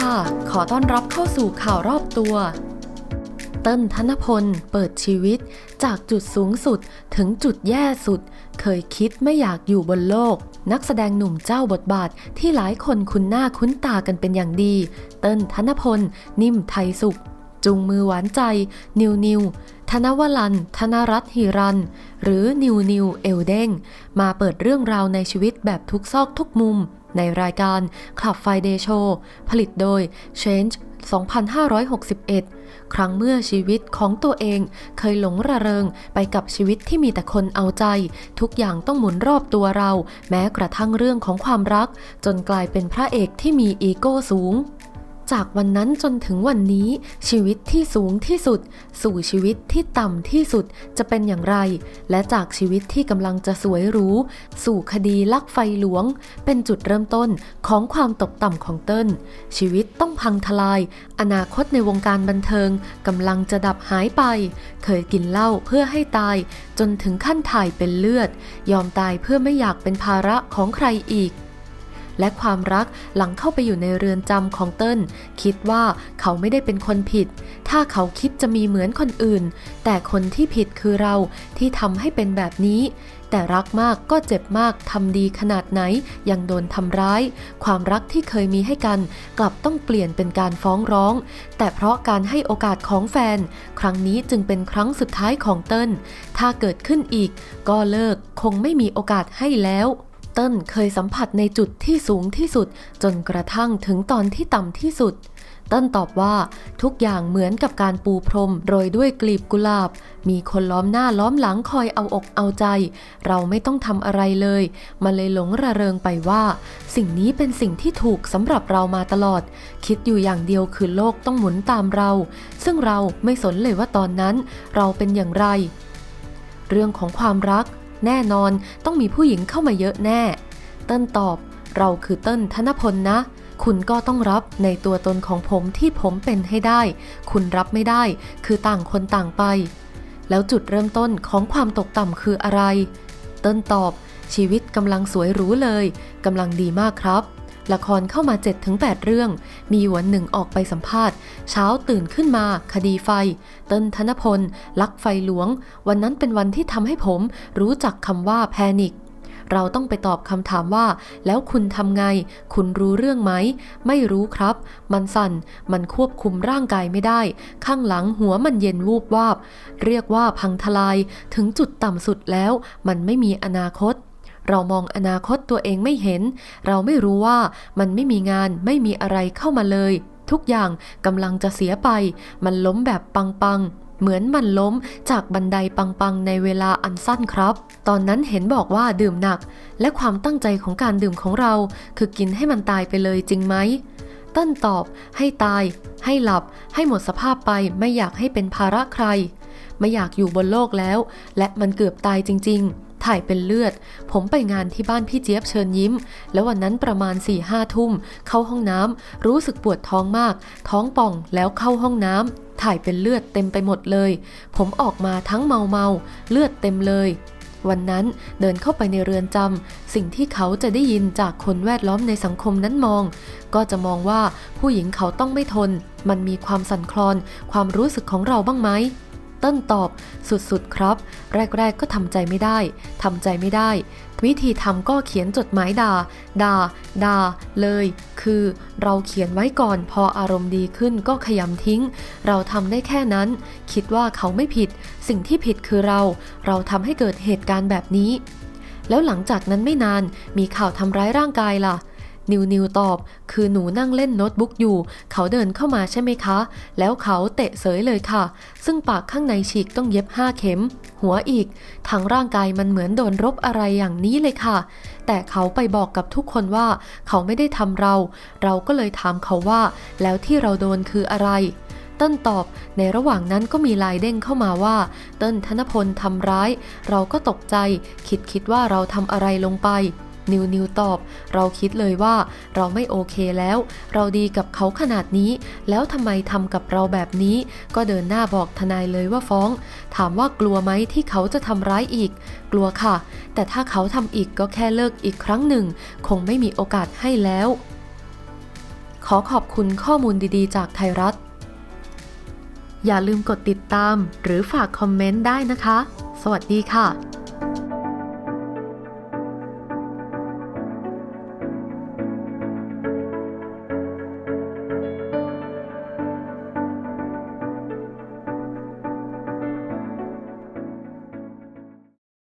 ค่ะ ขอต้อนรับเข้าสู่ข่าวรอบตัว เติ้ลธนพล เปิดชีวิต จากจุดสูงสุดถึงจุดแย่สุด เคยคิดไม่อยากอยู่บนโลก นักแสดงหนุ่มเจ้าบทบาทที่หลายคนคุ้นหน้าคุ้นตากันเป็นอย่างดี เติ้ลธนพล นิ่มไทยสุข จุงมือหวานใจ นิวนิวธนวลัน ธนรัตน์ฮิรัน หรือนิวนิวเอลเด้งมาเปิดเรื่องราวในชีวิตแบบทุกซอกทุกมุม ในรายการ Club Friday Show ผลิตโดย Change 2561 ครั้งเมื่อชีวิตของตัวเองเคยหลงระเริงไปกับชีวิตที่มีแต่คนเอาใจ ทุกอย่างต้องหมุนรอบตัวเรา แม้กระทั่งเรื่องของความรัก จนกลายเป็นพระเอกที่มีอีโก้สูง จากวันนั้นจนถึงวันนี้ ชีวิตที่สูงที่สุด สู่ชีวิตที่ต่ำที่สุดจะเป็นอย่างไร และจากชีวิตที่กำลังจะสวยหรูสู่คดีลักไฟหลวง เป็นจุดเริ่มต้นของความตกต่ำของเติ้ลชีวิตต้องพังทลาย อนาคตในวงการบันเทิงกำลังจะดับหายไป เคยกินเหล้าเพื่อให้ตาย จนถึงขั้นถ่ายเป็นเลือด ยอมตายเพื่อไม่อยากเป็นภาระของใครอีก และความรักหลังเข้าไปอยู่ในเรือนจำของเติ้ลคิดว่าเขาไม่ได้เป็นคนผิด ถ้าเขาคิดจะมีเหมือนคนอื่น แต่คนที่ผิดคือเราที่ทำให้เป็นแบบนี้ แต่รักมากก็เจ็บมากทำดีขนาดไหนยังโดนทำร้าย ความรักที่เคยมีให้กัน กลับต้องเปลี่ยนเป็นการฟ้องร้อง แต่เพราะการให้โอกาสของแฟน ครั้งนี้จึงเป็นครั้งสุดท้ายของเติ้ลถ้าเกิดขึ้นอีก ก็เลิกคงไม่มีโอกาสให้แล้ว เติ้ลเคยสัมผัสในจุดที่สูงที่สุด จนกระทั่งถึงตอนที่ต่ำที่สุด เติ้ลตอบว่าทุกอย่างเหมือนกับการปูพรมโรยด้วยกลีบกุหลาบ มีคนล้อมหน้าล้อมหลังคอยเอาอกเอาใจ เราไม่ต้องทำอะไรเลย มันเลยหลงระเริงไปว่า สิ่งนี้เป็นสิ่งที่ถูกสำหรับเรามาตลอด คิดอยู่อย่างเดียวคือโลกต้องหมุนตามเรา ซึ่งเราไม่สนเลยว่าตอนนั้น เราเป็นอย่างไร เรื่องของความรัก แน่นอนต้องมีผู้หญิงเข้ามาเยอะแน่ เติ้นตอบ เราคือเติ้นธนพลนะ คุณก็ต้องรับในตัวตนของผมที่ผมเป็นให้ได้ คุณรับไม่ได้ คือต่างคนต่างไป แล้วจุดเริ่มต้นของความตกต่ำคืออะไร เติ้นตอบ ชีวิตกำลังสวยหรูเลยกำลังดีมากครับ ละครเข้ามา 7-8 เรื่อง มีวันหนึ่งออกไปสัมภาษณ์ เช้าตื่นขึ้นมา คดีไฟ เติ้ลธนพล ลักไฟหลวง วันนั้นเป็นวันที่ทำให้ผมรู้จักคำว่าแพนิคเราต้องไปตอบคำถามว่า แล้วคุณทำไง คุณรู้เรื่องไหม ไม่รู้ครับ มันสั่น มันควบคุมร่างกายไม่ได้ ข้างหลังหัวมันเย็นวูบวาบ เรียกว่าพังทลาย ถึงจุดต่ำสุดแล้ว มันไม่มีอนาคต เรามองอนาคตตัวเองไม่เห็น เราไม่รู้ว่ามันไม่มีงานไม่มีอะไรเข้ามาเลย ทุกอย่างกำลังจะเสียไป มันล้มแบบปังๆเหมือนมันล้มจากบันไดปังๆ ในเวลาอันสั้นครับ ตอนนั้นเห็นบอกว่าดื่มหนัก และความตั้งใจของการดื่มของเรา คือกินให้มันตายไปเลยจริงไหมเต้นตอบ ให้ตาย ให้หลับ ให้หมดสภาพไปไม่อยากให้เป็นภาระใคร ไม่อยากอยู่บนโลกแล้ว และมันเกือบตายจริง ๆ ถ่ายเป็นเลือด ผมไปงานที่บ้านพี่เจี๊ยบเชิญยิ้ม แล้ววันนั้นประมาณ4ี่ห้าทุ่ม เข้าห้องน้ำรู้สึกปวดท้องมาก ท้องป่องแล้วเข้าห้องน้ำถ่ายเป็นเลือดเต็มไปหมดเลย ผมออกมาทั้งเมาเมาเลือดเต็มเลยวันนั้นเดินเข้าไปในเรือนจำสิ่งที่เขาจะได้ยินจากคนแวดล้อมในสังคมนั้นมอง ก็จะมองว่าผู้หญิงเขาต้องไม่ทน มันมีความสั่นคลอน ความรู้สึกของเราบ้างไหม เต้นตอบสุดๆครับ แรกๆก็ทำใจไม่ได้ทำใจไม่ได้ วิธีทำก็เขียนจดหมายด่า ด่า ด่า เลย คือ เราเขียนไว้ก่อนพออารมณ์ดีขึ้นก็ขยำทิ้ง เราทำได้แค่นั้น คิดว่าเขาไม่ผิด สิ่งที่ผิดคือเรา เราทำให้เกิดเหตุการณ์แบบนี้ แล้วหลังจากนั้นไม่นานมีข่าวทำร้ายร่างกายล่ะ นิวนิวตอบ คือหนูนั่งเล่นโน้ตบุ๊กอยู่ เขาเดินเข้ามาใช่ไหมคะ แล้วเขาเตะเสยเลยค่ะ ซึ่งปากข้างในฉีกต้องเย็บห้าเข็ม หัวอีก ทางร่างกายมันเหมือนโดนรบอะไรอย่างนี้เลยค่ะ แต่เขาไปบอกกับทุกคนว่า เขาไม่ได้ทำเรา เราก็เลยถามเขาว่า แล้วที่เราโดนคืออะไรเติ้ลตอบในระหว่างนั้นก็มีลายเด้งเข้ามาว่า เติ้ลธนพลทำร้าย เราก็ตกใจ คิดคิดว่าเราทำอะไรลงไป นิวนิวตอบ เราคิดเลยว่าเราไม่โอเคแล้ว เราดีกับเขาขนาดนี้ แล้วทำไมทำกับเราแบบนี้ ก็เดินหน้าบอกทนายเลยว่าฟ้อง ถามว่ากลัวไหมที่เขาจะทำร้ายอีก กลัวค่ะ แต่ถ้าเขาทำอีกก็แค่เลิกอีกครั้งหนึ่ง คงไม่มีโอกาสให้แล้ว ขอขอบคุณข้อมูลดีๆ จากไทยรัฐ อย่าลืมกดติดตาม หรือฝากคอมเมนต์ได้นะคะ สวัสดีค่ะ